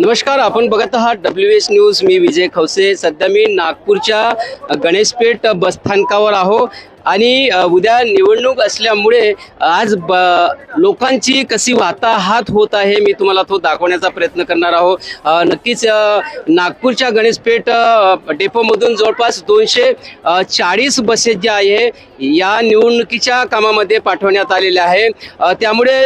नमस्कार आपण बघत आहात डब्ल्यू एस न्यूज मी विजय खवसे. सध्या मी नागपूरच्या गणेशपेठ बसस्थानकावर आहो. आणि उद्या निवडणूक असल्यामुळे आज ब लोकांची कशी वाताहात होत आहे मी तुम्हाला तो दाखवण्याचा प्रयत्न करणार आहो. नक्कीच नागपूरच्या गणेशपेठ डेपोमधून जवळपास दोनशे चाळीस बसेस ज्या आहे या निवडणुकीच्या कामामध्ये पाठवण्यात आलेल्या आहे. त्यामुळे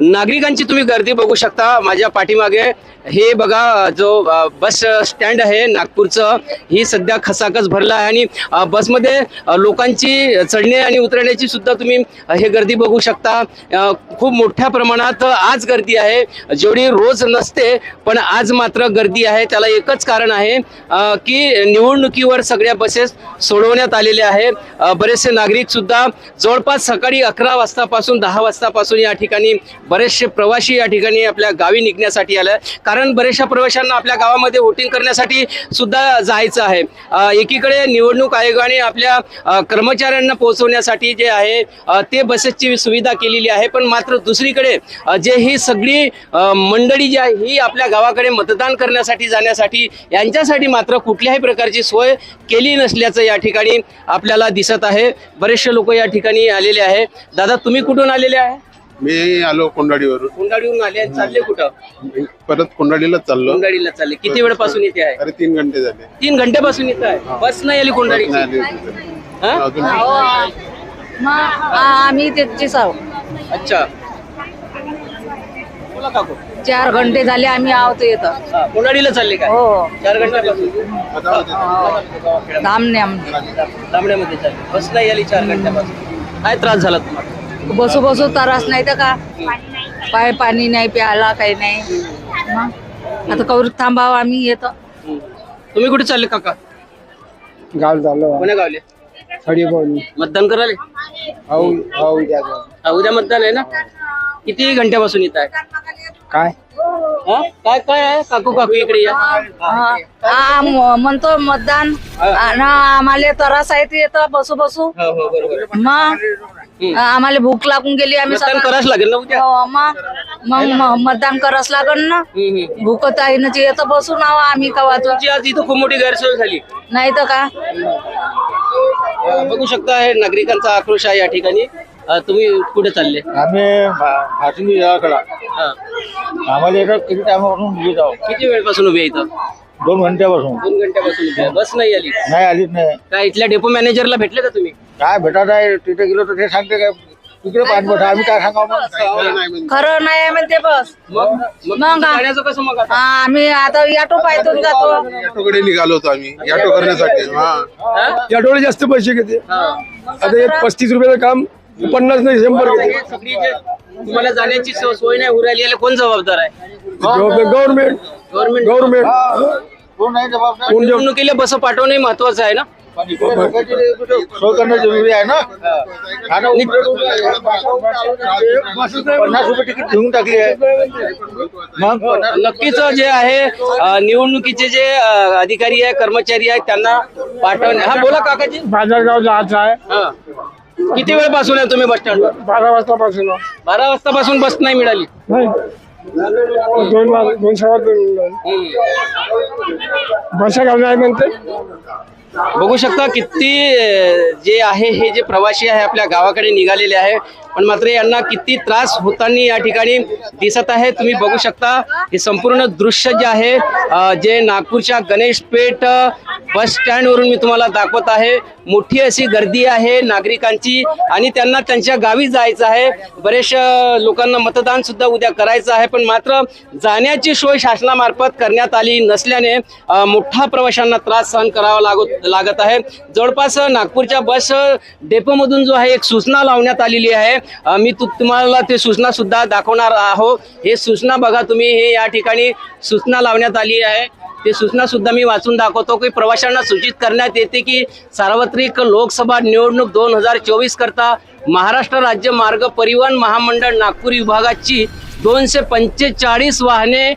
नागरिकांची तुम्ही गर्दी बघू शकता. माझ्या पाठीमागे हे बघा जो बस स्टँड आहे नागपूरचं ही सध्या खसाखस भरला आहे आणि बसमध्ये लोकांची चढणे आणि उतरण्याची सुद्धा तुम्ही हे गर्दी बघू शकता. खूप मोठ्या प्रमाणात आज गर्दी आहे. जेवढी रोज नसते पण आज मात्र गर्दी आहे. त्याला एकच कारण आहे की निवडणुकीवर सगळ्या बसेस सोडवण्यात आलेल्या आहे बरेचसे नागरिक सुद्धा जवळपास सकाळी अकरा वाजतापासून दहा वाजतापासून या ठिकाणी बरेचसे प्रवासी या ठिकाणी आपल्या गावी निघण्यासाठी आले. कारण बऱ्याचशा प्रवाशांना आपल्या गावामध्ये वोटिंग करण्यासाठी सुद्धा जायचं आहे. एकीकडे निवडणूक आयोगाने आपल्या अ, कर्मचाऱ्यांना पोहोचवण्यासाठी जे आहे ते बसेसची सुविधा केलेली आहे. पण मात्र दुसरीकडे जे ही सगळी मंडळी जी आहे ही आपल्या गावाकडे मतदान करण्यासाठी जाण्यासाठी यांच्यासाठी मात्र कुठल्याही प्रकारची सोय केली नसल्याचं या ठिकाणी आपल्याला दिसत आहे. बरेचसे लोक या ठिकाणी आलेले आहे. दादा तुम्ही कुठून आलेले आहे? मी आलो कोंडाडीवरून. कोंडाडीहून आले चालले कुठं? परत कोंडाडीलाच चाललो. कोंडाडीला चालले. किती वेळपासून इथे आहे? अरे तीन घंटे झाले. तीन घंट्यापासून इथं आहे. बस नाही आली कोंडाडी हा? आम्ही त्याचीच आहो अच्छा. बोला काकू. चार घंटे झाले आम्ही आहोत येतं हा, कोंडाडीला चालले काय? हो. चार घंट्यापासून आमने तांबड्यामध्ये चालले. बस नाही आली चार घंट्यापासून. काय त्रास झाला तुम्हाला? बसू बसू त्रास नाही तर का? पाय पाणी नाही प्यायला काही नाही. मग आता कौर थांबावं आम्ही येतो हम्म. तुम्ही कुठे चालले काका? गाव झालं. कोण्या गावले? खडी बोलली मतदान करायला? हाऊ हाऊ द्या हा, उद्या मतदान आहे ना? किती घंट्यापासून येत आहे? काय? हा? काय काय आहे? काकू काकू इकडे या. हा, हा, म- म्हणतो मतदान. आणि आम्हाला त्रास आहे ते येतं बसू बसू. हो हो बरोबर. मग आम्हाला भूक लागून गेली आम्ही मतदान सकाळ- करावंच लागेल ना उद्या? हो, मग मग म- मतदान करावंच लागल ना. हम्म, हम्म. भूकत आहे ना ते येतं बसून आहो आम्ही कवाच तुमची आज इथं खूप मोठी गैरसोय झाली. नाही तर का? बघू शकता आहे नागरिकांचा आक्रोश आहे या ठिकाणी. अं, तुम्ही कुठे चालले? आम्ही भाषण हा. आम्हाला एका किती टायमापासून उभी जाऊ किती वेळपासून उभे आहे इथं? दोन घंट्यापासून. दोन घंट्यापासून उभे आहे. बस नाही आली. नाही आलीच नाही. काय इथल्या डेपो मॅनेजरला भेटले का तुम्ही? काय भेटत आहे? तिथे गेलो तर ते सांगते काय? तिकडे पाणी बसा आम्ही काय सांगावं मग? खरं नाही म्हणजे. खरं नाही म्हणते बस. मग? मग मग तुमचं जाण्याचं कसं मग आता? हा, आम्ही आता ऑटो पायथून जातो. ऑटोकडे निघालो होतो आम्ही ऑटो करण्यासाठी हा. हा? जास्त पैसे घेते. हा. आता हे पस्तीस रुपयाचं काम पन्नास नाही शंभर घेते. हे सगळी जे तुम्हाला जाण्याची सो- सोय नाही उरायली याला कोण जबाबदार आहे? गव्हर्नमेंट. गव्हर्नमेंट. गव्हर्नमेंट. कोण नाही जबाबदार? निवडणुकीला बस पाठवणे महत्वाचं आहे ना? सोय करणं जरुरी आहे ना पन्नास रुपये तिकीट घेऊन टाकली आहे. मग नक्कीच जे आहे निवडणुकीचे जे अधिकारी आहे कर्मचारी आहेत त्यांना पाठवणे. हा बोला काकाजी. बाजारगाव जायचं आहे. हा. किती वेळपासून आहे तुम्ही बस स्टँडवर बारा वाजतापासून. बारा वाजतापासून बस नाही मिळाली. दोन सव्वा दोन. बसा गाव नाही म्हणते. बघू शकता किती जे आहे हे जे प्रवासी आहे आपल्या गावाकडे निघालेले आहे. पण मात्र यांना किती त्रास होताना या ठिकाणी दिसत आहे. तुम्ही बघू शकता हे संपूर्ण दृश्य जे आहे जे नागपूरच्या गणेशपेठ बस स्टँडवरून मी तुम्हाला दाखवत आहे. मोठी अशी गर्दी आहे नागरिकांची आणि त्यांना त्यांच्या गावी जायचं आहे. बरेचशा लोकांना मतदान सुद्धा उद्या करायचं आहे. पण मात्र जाण्याची सोय शासनामार्फत करण्यात आली नसल्याने अ, मोठा प्रवाशांना त्रास सहन करावा लागत लागत आहे. जवळपास नागपूरच्या बस डेपोमधून जो आहे एक सूचना लावण्यात आलेली आहे. मी तु तुम्हाला ते सूचना सुद्धा दाखवणार आहो हे सूचना बघा तुम्ही हे या ठिकाणी सूचना लावण्यात आली आहे. ते सूचना सुद्धा मी वाचून दाखवतो की प्रवाशांना सूचित करण्यात येते की सार्वत्रिक लोकसभा निवडणूक दोन हजार चोवीस करता महाराष्ट्र राज्य मार्ग परिवहन महामंडळ नागपूर विभागाची दोनशे पंचेचाळीस वाहने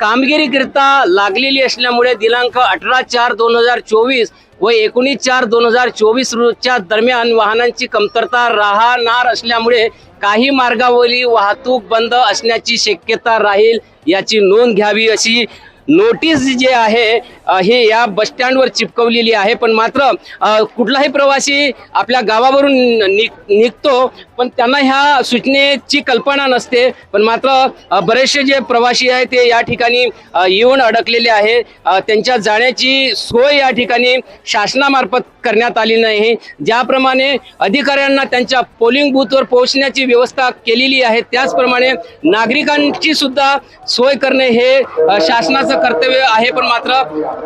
कामगिरीकरिता लागलेली असल्यामुळे दिनांक अठरा चार दोन हजार चोवीस व एकोणीस चार दोन हजार चोवीस रोजच्या दरम्यान वाहनांची कमतरता राहणार असल्यामुळे काही मार्गावरील वाहतूक बंद असण्याची शक्यता राहील याची नोंद घ्यावी अशी नोटीस जी आहे हे या बसस्टँडवर चिपकवलेली आहे. पण मात्र कुठलाही प्रवासी आपल्या गावावरून निघ निघतो पण त्यांना ह्या सूचनेची कल्पना नसते. पण मात्र बरेचसे जे प्रवासी आहे ते या ठिकाणी येऊन अडकलेले आहे. त्यांच्या जाण्याची सोय या ठिकाणी शासनामार्फत करण्यात आली नाही. ज्याप्रमाणे अधिकाऱ्यांना त्यांच्या पोलिंग बूथवर पोहोचण्याची व्यवस्था केलेली आहे त्याचप्रमाणे नागरिकांची सुद्धा सोय करणे हे शासनाचं कर्तव्य आहे पण मात्र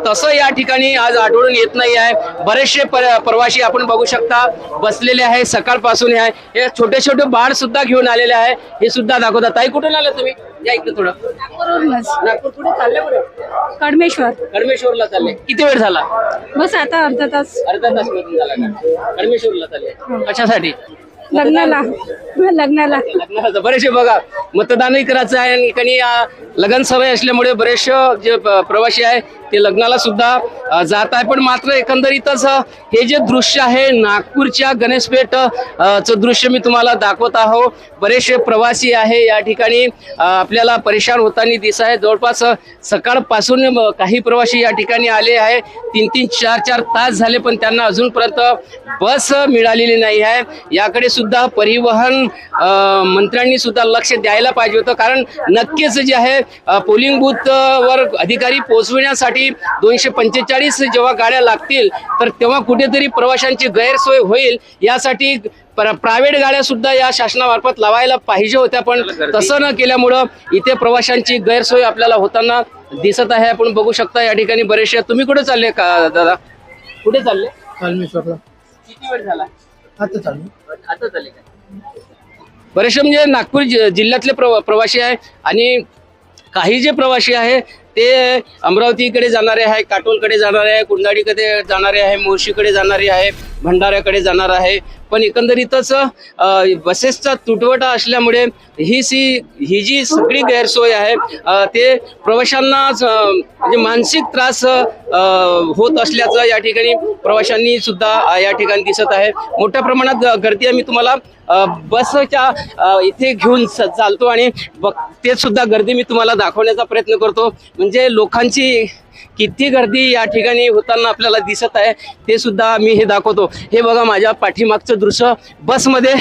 तसं या ठिकाणी आज आढळून येत नाही आहे. बरेचसे पर- प्रवासी आपण बघू शकता बसलेले आहे सकाळपासून आहे. हे छोटे छोटे बाळ सुद्धा घेऊन आलेले आहे. हे सुद्धा दाखवतात. ताई कुठून आले तुम्ही? या इकडे थोडं. नागपूर कुठे चालले बरं? कडमेश्वर कडमेश्वरला चालले. किती वेळ झाला? बस आता अर्धा तास. अर्धा तास मधून झाला का? कडमेश्वरला चालले. कशासाठी? लग्नाला. लग्नाला. लग्नाला. बरेचसे बघा मतदानही करायचं आहे आणि ठिकाणी लग्न सवय असल्यामुळे बरेचसे जे प्रवासी आहे ते लग्नाला सुद्धा जात आहे. पण मात्र एकंदरीतच हे जे दृश्य आहे नागपूरच्या गणेशपेठ चं दृश्य मी तुम्हाला दाखवत आहो बरेचसे प्रवासी आहे या ठिकाणी आपल्याला परेशान होताना दिसत आहे. जवळपास सकाळपासून काही प्रवासी या ठिकाणी आले आहे. तीन तीन चार चार तास झाले पण त्यांना अजूनपर्यंत बस मिळालेली नाही आहे. याकडे सुद्धा परिवहन मंत्र्यांनी सुद्धा लक्ष द्यायला पाहिजे होतं. कारण नक्कीच जे आहे पोलिंग बूथ अं, वर अधिकारी पोहोचविण्यासाठी दोनशे पंचेचाळीस जेव्हा गाड्या लागतील तर तेव्हा कुठेतरी प्रवाशांची गैरसोय होईल. यासाठी प्रायव्हेट गाड्या सुद्धा या शासनामार्फत लावायला पाहिजे होत्या. पण तसं न केल्यामुळं इथे प्रवाशांची गैरसोय आपल्याला होताना दिसत आहे. आपण बघू शकता या ठिकाणी बरेचसे तुम्ही कुठे चालले का दादा? कुठे चालले? किती वेळ झाला? आता चालू. आता चालले काय बरेचसे म्हणजे नागपूर जि- जिल्ह्यातले प्रवा प्रवासी आहे आणि काही जे प्रवासी आहे ते अमरावतीकडे जाणारे आहे काटोलकडे जाणारे आहे कुंडाडीकडे जाणारे आहे मुळशीकडे जाणारे आहे भंडाऱ्याकडे जाणार आहे. पण एकंदरीतच बसेसचा तुटवडा असल्यामुळे ही सी ही जी सगळी गैरसोय आहे ते प्रवाशांना म्हणजे मानसिक त्रास होत असल्याचं या ठिकाणी प्रवाशांनी सुद्धा या ठिकाणी दिसत आहे. मोठ्या प्रमाणात ग- गर्दी आम्ही तुम्हाला बसच्या इथे घेऊन चालतो आणि बघ ते सुद्धा गर्दी मी तुम्हाला दाखवण्याचा प्रयत्न करतो. म्हणजे लोकांची किती गर्दी या ठिकाणी होताना आपल्याला दिसत आहे ते सुद्धा मी हे दाखवतो. हे बघा माझ्या पाठीमागचं दृश्य बसमध्ये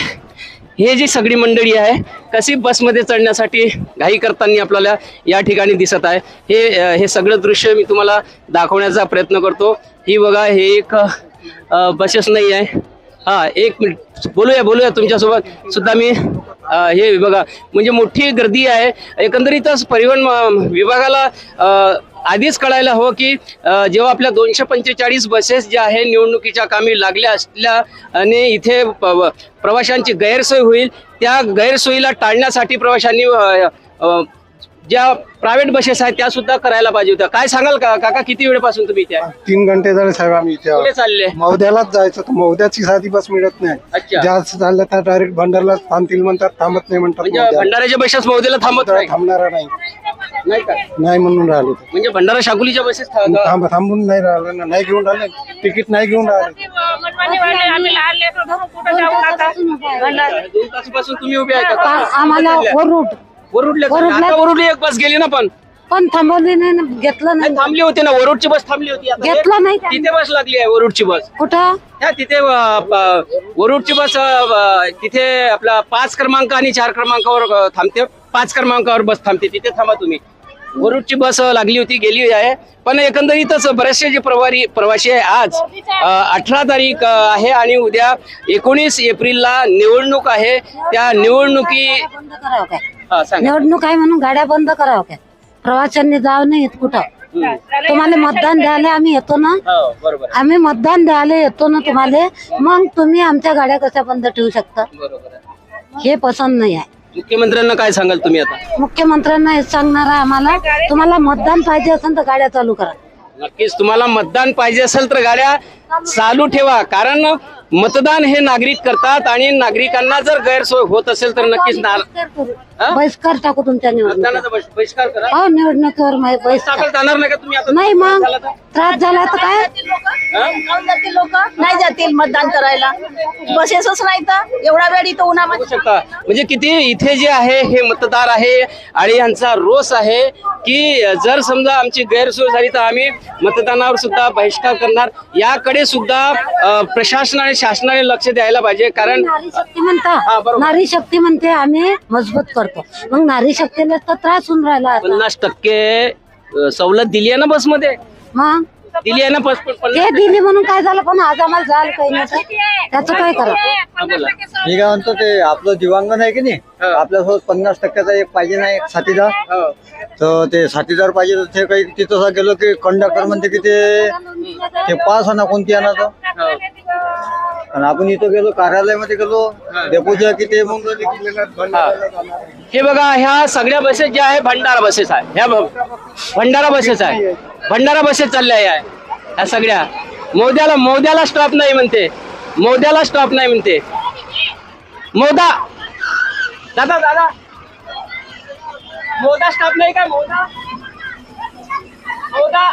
हे जी सगळी मंडळी आहे कशी बसमध्ये चढण्यासाठी घाई करताना आपल्याला या ठिकाणी दिसत आहे. हे हे सगळं दृश्य मी तुम्हाला दाखवण्याचा प्रयत्न करतो. ही बघा हे एक बसेस नाही आहे. हा एक मिनिट. बोलूया बोलूया तुमच्यासोबत. सुद्धा मी हे बघा म्हणजे मोठी गर्दी आहे. एकंदरीतच परिवहन विभागाला आधीच कळायला हवं की जेव्हा आपल्या दोनशे पंचेचाळीस बसेस ज्या आहे निवडणुकीच्या कामी लागल्या असल्या आणि इथे प्रवाशांची गैरसोय होईल त्या गैरसोयीला टाळण्यासाठी प्रवाशांनी ज्या प्रायव्हेट बसेस आहेत त्या सुद्धा करायला पाहिजे होत्या. काय सांगाल का? काका किती वेळपासून तुम्ही इथे आहे? तीन घंटे झाले साहेब आम्ही इथे आहोत. कुठे चालले? मौद्यालाच जायचं तर मौद्याची साधी बस मिळत नाही. अच्छा. जास्त चाललं तर डायरेक्ट भंडारला थांबतील म्हणतात थांबत नाही म्हणतात म्हणजे मौद्याला. भंडाऱ्याच्या बसेस मोदीला थांबत नाही? थांबणारा नाही. नाही का? नाही म्हणून राहिले ते. म्हणजे भंडारा शाकुलीच्या बसेस थांब थांबून नाही राहिलं ना. नाही घेऊन राहिले. तिकीट नाही घेऊन राहिले. आम्ही लहान लेकरं धरून कुठं जाऊ आता? दोन तासापासून तुम्ही उभे आहे का? आम्हाला वरुड वरुडले वरुडला- आता वरुडली एक बस गेली ना पण. पण थांबवली नाही ना, घेतलं नाही, नाही. थांबली होती ना वरुडची बस थांबली होती. आता हे- घेतलं नाही त्यांनी. तिथे बस लागली आहे वरुडची बस. कुठं? तिथे अ, प- वरुडची बस अ, अ, तिथे आपला पाच क्रमांक आणि चार क्रमांकावर अ, थांबते. पाच क्रमांकावर बस थांबते. तिथे थांबा तुम्ही. वरुडची बस अ, लागली होती गेली आहे. पण एकंदरीतच बरेचसे जे प्रवारी प्रवासी आहे आज अठरा तारीख अ, आहे आणि उद्या एकोणीस एप्रिलला निवडणूक आहे. त्या निवडणुकी बंद करावं काय? सांगा निवडणूक आहे म्हणून गाड्या बंद करावं काय प्रवाशांनी जाऊ नये कुठं. तुम्हाला मतदान द्यायला आम्ही येतो ना. हो. आम्ही मतदान द्यायला येतो ना तुम्हाला. मग तुम्ही आमच्या गाड्या कशा बंद ठेवू शकता. हे पसंत नाही आहे. मुख्यमंत्र्यांना काय सांगाल तुम्ही आता? मुख्यमंत्र्यांना हे सांगणार आहे आम्हाला. तुम्हाला मतदान पाहिजे असेल तर गाड्या चालू करा. नक्कीच तुम्हाला मतदान पाहिजे असेल तर गाड्या चालू ठेवा. कारण मतदान हे नागरिक करतात आणि नागरिकांना जर गैरसोय होत असेल तर नक्कीच ना- हा? बहिष्कार टाकू तुमच्या निवडणुकीत. मतदानाचा बहिष- बहिष्कार करा. हो निवडणुकीवर मा- बहिष्कार. टाकलं जाणार नाही का तुम्ही आता? नाही मग. झालं तर? त्रास झाला तर काय? लोक? नाही जातील मतदान करायला. बसेसच नाही तर. एवढा वेळ इथं उन्हामध्ये बघू शकता. म्हणजे किती इथे जे आहे हे मतदार आहे आणि यांचा रोष आहे की जर समजा आमची गैरसोय झाली तर आम्ही मतदानावर सुद्धा बहिष्कार करणार. याकडे सुद्धा अ, प्रशासनाने शासनाने लक्ष द्यायला पाहिजे कारण नारी शक्ती म्हणता. नारी शक्ती म्हणते आम्ही मजबूत करतो मग नारी शक्तीला तर त्रास होऊन राहिला. पन्नास टक्के सवलत दिली आहे ना बसमध्ये मग दिली आहे ना बस ते दिली म्हणून काय झालं पण आज आम्हाला झालं काही नाही. त्याचं काय करा बोला. मी काय म्हणतो ते आपलं दिवांगण आहे की नाही? आपल्यासोबत पन्नास टक्क्याचा एक पाहिजे ना एक साथीदार. हो. तर ते साथीदार पाहिजे तर ते काही तिथं गेलो की कंडक्टर म्हणते की ते ते पास ना कोणती आहे ना तो हो. आणि आपण इथं गेलो कार्यालयामध्ये गेलो डेपोच्या की ते मग? हा. बघा ह्या सगळ्या बसेस ज्या आहे भंडारा बसेस आहे ह्या भ- भंडारा बसेस आहे भंडारा बसेस चालल्या आहे ह्या सगळ्या. मोद्याला मोद्याला स्टॉप नाही म्हणते. मोद्याला स्टॉप नाही म्हणते. मोदा! दादा दादा! मोदा स्टॉप नाही का मोदा? मोदा!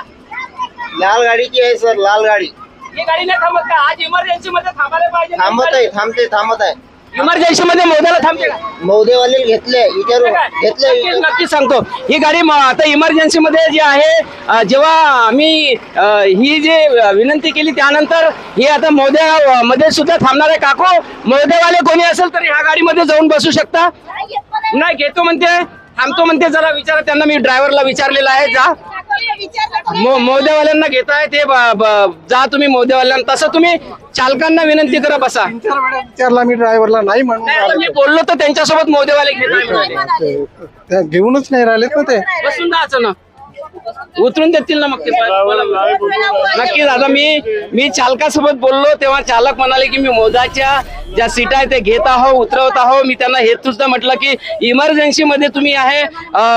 लाल गाडीची आहे सर लाल गाडी. ही गाडी नाही थांबत का? आज इमर्जन्सी मध्ये थांबायला पाहिजे थांबत आहे थांबते थांबत आहे. इमर्जन्सी मध्ये मोद्याला थांबते का? मौदेवाले घेतले विचारू. घेतले नक्कीच सांगतो. ही गाडी म- आता इमर्जन्सी मध्ये जी आहे अ, जेव्हा आम्ही अ, ही जी विनंती केली त्यानंतर ही आता मोद्या मध्ये सुद्धा थांबणार आहे. काको मोदेवाले कोणी असेल तर ह्या गाडीमध्ये जाऊन बसू शकता. नाही घेतो म्हणते. थांबतो म्हणते जरा विचारा. त्यांना मी ड्रायव्हरला विचारलेलं आहे जा. मोदेवाल्यांना घेताय ते जा तुम्ही मोदेवाल्यांना. तसं तुम्ही चालकांना विनंती करा बसा. विचारला मी ड्रायव्हरला नाही म्हणून मी बोललो तर त्यांच्यासोबत मोदेवाले घेत घेऊनच नाही राहिलेत ना ते. बसून जायचं ना उतरून देतील ना मग ते नक्कीच आता मी मी चालकासोबत बोललो तेव्हा चालक म्हणाले की मी मोदाच्या ज्या सीट आहे ते घेत आहो उतरवत आहो मी त्यांना हेच सुद्धा म्हटलं की इमर्जन्सी मध्ये तुम्ही आहे.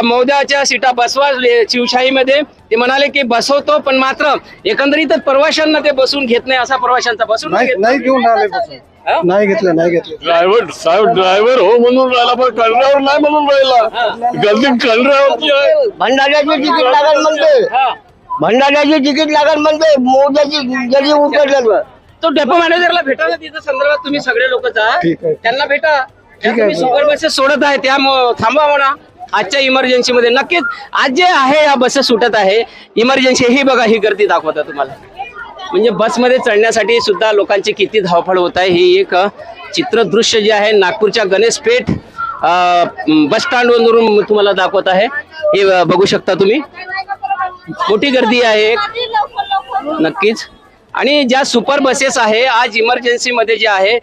मौद्याच्या सीटा बसवा शिवशाहीमध्ये ते म्हणाले की बसवतो पण मात्र एकंदरीतच प्रवाशांना ते बसून घेत नाही असा प्रवाशांचा बसून नाही घेत नाही घेऊन. हा? नाही घेतले नाही घेतले. ड्रायव्हर साहेब ड्रायव्हर हो म्हणून राहिला पण करण्यावर नाही म्हणून राहिला. गलती करण्यावरची आहे. भंडाऱ्याची तिकीट लागल म्हणते. हा. भंडाऱ्याची तिकीट लागल म्हणते. मोद्याची जरी उतरलं तो डेपो मॅनेजरला भेटायला तिथं संदर्भात तुम्ही सगळे लोक जा. ठीक आहे. त्यांना भेटा. आहे. सुपर बसेस सोडत आहे. त्या म- थांबवा म्हणा. आजच्या इमर्जन्सी मध्ये नक्कीच आज जे आहे या बसेस सुटत आहे इमर्जन्सी ही बघा ही गर्दी दाखवत आहे तुम्हाला. म्हणजे बसमध्ये चढण्यासाठी सुद्धा लोकांची किती धावपळ होत आहे ही एक अ, चित्रदृश्य जे आहे नागपूरच्या गणेश पेठ बस स्टँडवरून तुम्हाला दाखवत आहे. हे अ, बघू शकता तुम्ही. मोठी गर्दी आहे. नक्कीच. आणि ज्या सुपर बसेस आहे आज इमर्जन्सीमध्ये जे आहे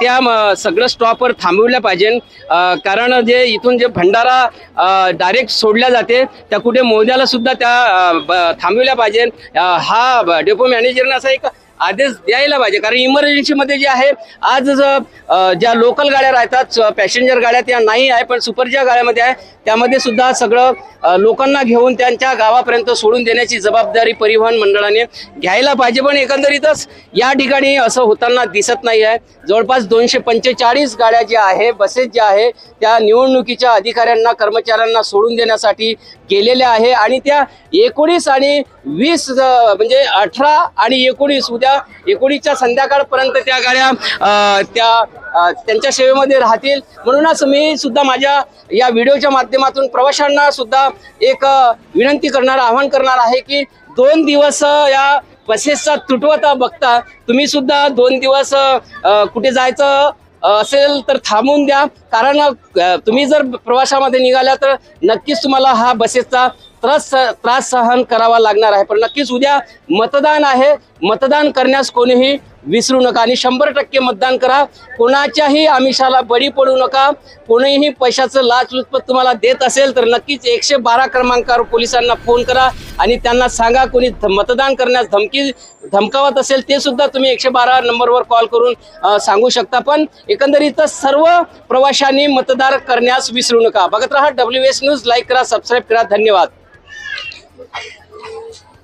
त्या सगळं स्टॉपवर थांबवल्या पाहिजे. कारण जे इथून जे भंडारा डायरेक्ट सोडल्या जाते त्या कुठे मोद्याला सुद्धा त्या थांबविल्या ब- थांबवल्या पाहिजे. हा डेपो मॅनेजरने असा एक आदेश द्यायला पाहिजे. कारण इमर्जन्सीमध्ये जे आहे आज ज्या लोकल गाड्या राहतात पॅसेंजर गाड्या त्या नाही आहे पण सुपर ज्या गाड्यामध्ये आहे त्यामध्ये सुद्धा सगळं लोकांना घेऊन त्यांच्या गावापर्यंत सोडून देण्याची जबाबदारी परिवहन मंडळाने घ्यायला पाहिजे. पण एकंदरीतच या ठिकाणी असं होताना दिसत नाही आहे जवळपास दोनशे पंचेचाळीस गाड्या ज्या आहे बसेस ज्या आहे त्या निवडणुकीच्या अधिकाऱ्यांना कर्मचाऱ्यांना सोडून देण्यासाठी केलेल्या आहे आणि त्या एकोणीस आणि वीस म्हणजे अठरा आणि एकोणीस उद्या एकोणीसच्या संध्याकाळपर्यंत त्या गाड्या त्या त्यांच्या सेवेमध्ये राहतील. म्हणूनच मी सुद्धा माझ्या या व्हिडिओच्या माध्यमातून प्रवाशांना सुद्धा एक विनंती करणार आवाहन करणार आहे की दोन दिवस या बसेसचा तुटवता बघता. तुम्ही सुद्धा दोन दिवस कुठे जायचं असेल तर थांबून द्या. कारण तुम्ही जर प्रवासामध्ये निघाल्या तर नक्कीच तुम्हाला हा बसेसचा त्रास त्रास सहन करावा लागणार आहे. पण नक्कीच उद्या मतदान आहे. मतदान करण्यास कोणीही विसरू नका आणि शंभर टक्के मतदान करा. कोणाच्याही आमिषाला बळी पडू नका. कोणीही पैशाचं लाचलुचपत तुम्हाला देत असेल तर नक्कीच एकशे बारा क्रमांकावर पोलिसांना फोन करा आणि त्यांना सांगा कोणी मतदान करण्यास धमकी धमकावत असेल ते सुद्धा तुम्ही एकशे बारा नंबरवर कॉल करून सांगू शकता. पण एकंदरीत सर्व प्रवाशांनी मतदार करण्यास विसरू नका. बघत राहा डब्ल्यू एस न्यूज लाईक करा सबस्क्राईब करा. धन्यवाद.